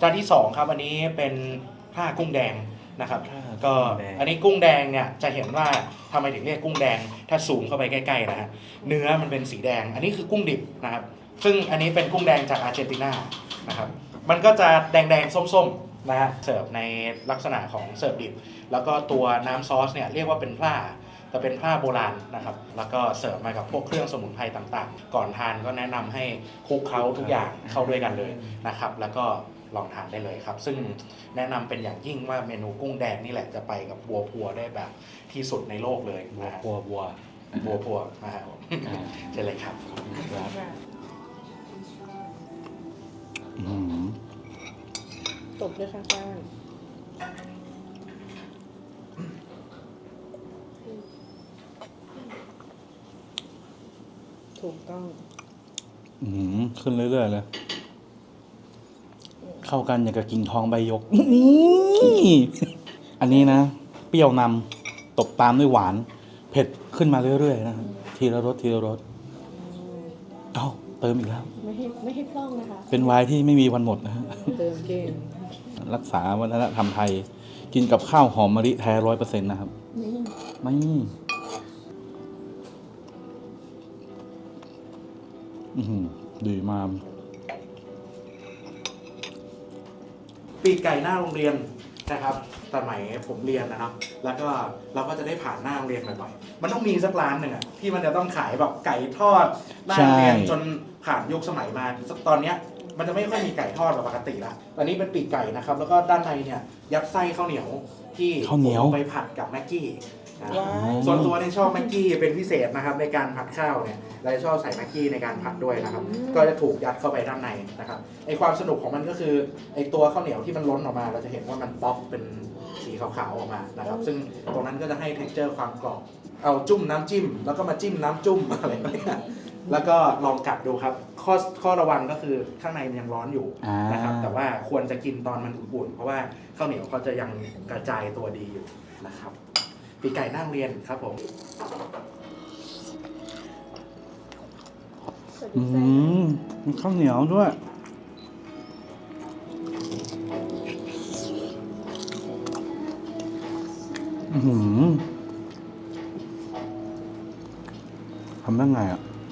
จานที่สองครับอันนี้เป็นผ้ากุ้งแดงนะครับผ้าก็กุ้งแดงอันนี้กุ้งแดงเนี่ยจะเห็นว่าทำไมถึงเรียกกุ้งแดง ถ้าซูมเข้าไปใกล้ๆนะฮะเนื้อมันเป็นสีแดง อันนี้คือกุ้งดิบนะครับ ซึ่งอันนี้เป็นกุ้งแดงจากอาร์เจนตินานะครับ มันก็จะแดงๆส้มๆนะฮะเสิร์ฟในลักษณะของเสิร์ฟดิบ แล้วก็ตัวน้ำซอสเนี่ยเรียกว่าเป็นพร่าแต่เป็นพร่าโบราณนะครับ แล้วก็เสิร์ฟมากับพวกเครื่องสมุนไพรต่างๆ ก่อนทานก็แนะนำให้คลุกเคล้าทุกอย่างเข้าด้วยกันเลยนะครับ แล้วก็ ลองทานได้เลยครับ ซึ่งแนะนำเป็นอย่างยิ่งว่าเมนูกุ้งแดงนี่แหละจะไปกับบัวพัวได้แบบที่สุดในโลกเลยบัวนะฮะบัวบัวบัวพัวนะครับอ่าเช่นเลยครับครับค่ะอื้อหือตบด้วยข้างๆถูกต้อง อื้อหือขึ้นเรื่อยๆเลย เข้ากันอย่างกับกิ่งทองใบหยกนี่อันนี้นะ เปรี้ยวนำตบตามด้วยหวาน เผ็ดขึ้นมาเรื่อยๆนะครับทีละรสทีละรสเอ้าเติมอีกแล้ว ไม่ให้ไม่ให้พร่องนะคะ เป็นไวน์ที่ไม่มีวันหมดนะฮะเติมเก่งรักษาวัฒนธรรมไทย กินกับข้าวหอมมะลิแท้ร้อยเปอร์เซ็นต์นะครับนี่นี่อื้อหือดีมาก ปีกไก่หน้าโรงเรียนนะครับสมัยผมเรียนนะครับ แล้วก็เราก็จะได้ผ่านหน้าโรงเรียนบ่อยๆ มันต้องมีสักร้านหนึ่งอะที่มันจะต้องขายแบบไก่ทอดหน้าโรงเรียนใช่จนผ่านยุคสมัยมาตอนเนี้ยมันจะไม่ค่อยมีไก่ทอดแบบปกติละตอนนี้เป็นปีกไก่นะครับ แล้วก็ด้านในเนี่ยยัดไส้ข้าวเหนียวที่ข้าวเหนียวผมไปผัดกับแม็กกี้นะ ว้ายส่วนตัวเนี่ยชอบแม็กกี้เป็นพิเศษนะครับในการผัดข้าวเนี่ยเราจะชอบใส่แม็กกี้ในการผัดด้วยนะครับ ก็จะถูกยัดเข้าไปด้านในนะครับไอความสนุกของมันก็คือไอตัวข้าวเหนียวที่มันล้นออกมา เราจะเห็นว่ามันป๊อกเป็นสีขาวๆออกมานะครับ ซึ่งตรงนั้นก็จะให้ t e x t อร์ความกรอบเอาจุ่มน้ำจิ้ม แล้วก็มาจิ้มน้ำจุ่มอะไรแบบเนี้ยแล้วก็ลองกัดดูครับ ข้อข้อระวังก็คือข้างในมันยังร้อนอยู่อ่านะครับ แต่ว่าควรจะกินตอนมันอุ่นๆเพราะว่าข้าวเหนียวเขาจะยังกระจายตัวดีอยู่นะครับ ปีไก่นั่งเรียนครับผมอืมมีข้าวเหนียวด้วยอืมทำได้ไงอะ